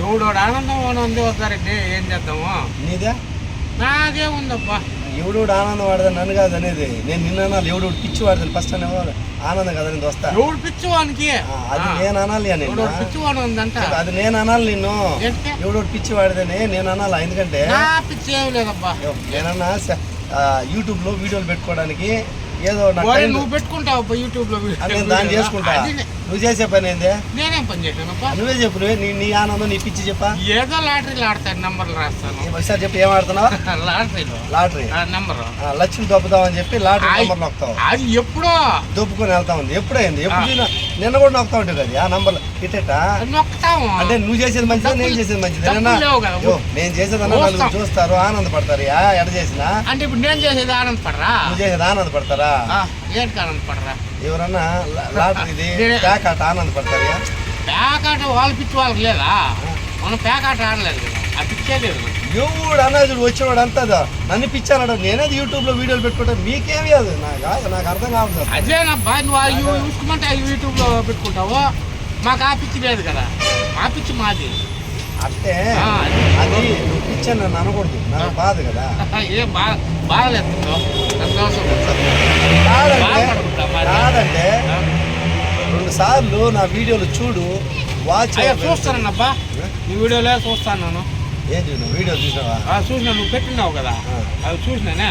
ఎవడు ఆనందం ఉంది వస్తారండి ఏం చేద్దాము? నీదే? నాకేముందబ్బా ఎవడు ఆనందం వాడదని నన్ను కాదు అనేది. నేను నిన్న అనాలి ఎవడు పిచ్చి వాడదని ఫస్ట్ అనేవాడు ఆనందం కదా నేను వస్తా. ఎవడు పిచ్చివానికి? ఆ, అది నేను అనాలి అని పిచ్చివాడు ఉందంట. అది నేను అనాలి నిన్ను? ఎవడో పిచ్చి వాడదని నేను అనాలి? ఎందుకంటే పిచ్చి ఏం లేదబ్బా. నేనన్నా యూట్యూబ్లో వీడియోలు పెట్టుకోవడానికి ఏదో నాకు నువ్వు పెట్టుకుంటావు యూట్యూబ్లో నేను దాన్ని చేసుకుంటా. నువ్వు చేసే పని ఏంది? నేనేం పని చేశానబ్బా నువ్వే చెప్పు నువ్వే నీ నీ ఆనందం నీ పిచ్చి చెప్పా? ఏదో లాటరీలు ఆడతాను నంబర్లు రాస్తాను. ఒకసారి చెప్పి ఏం ఆడుతున్నావు? లాటరీలో. లాటరీ. నంబర్. లక్ష్మి దొబ్బుతావని చెప్పి లాటరీ. నంబర్ నొక్కుతావు. అది ఎప్పుడో? దొబ్బుకొని వెళ్తా ఉంది. ఎప్పుడైంది? ఎప్పుడు నిన్న కూడా నొక్కుతా ఉంటుంది కదా ఆ నంబర్ ఇట్టేట? నొక్కుతాము. అంటే నువ్వు చేసేది మంచిదా నేను చేసేది మంచిదా. నేను చేసేదన్నా. నలుగురు చూస్తారు ఆనందపడతారు. యా ఎడ చేసినా? అంటే ఇప్పుడు నేను చేసేది ఆనందపడరా? నువ్వు చేసేది ఆనందపడతారా? ఆ, ఏంటికి ఆనందపడరా? ఎవరన్నా లాటరీది నేనే- ప్యాక్ ఆట ఆనందపడతారు యా? పేకాట వాళ్ళ పిచ్చి వాళ్ళకి లేదా మనం పేకాట ఆడలేదు ఆ పిచ్చే లేదు. ఎవడు అన్నది వచ్చేవాడు అంతా. నన్ను పిచ్చానడు నేనేది యూట్యూబ్లో వీడియోలు పెట్టుకుంటా మీకేమి కాదు. నాకు నాకు అర్థం కావద్దు అసలు. అదేనబ్బా నువ్వు ఆ యూ- చూసుకుంటే ఆ యూట్యూబ్లో పెట్టుకుంటావు? మాకు ఆ పిచ్చి లేదు కదా. ఆ పిచ్చి మాది. అంటే అది. అది నువ్వు పిచ్చని నన్ను అనకూడదు. నాకు బాధ కదా. ఏం బాగా బాగలేదు సార్లు నా వీడియోలు చూడు వాచ్ చూస్తానన్నబ్బా. నీ వీడియోలే చూస్తాను నేను. ఏం చూడు వీడియో చూసావా? చూసినా నువ్వు పెట్టినావు కదా. అవి చూసినానే?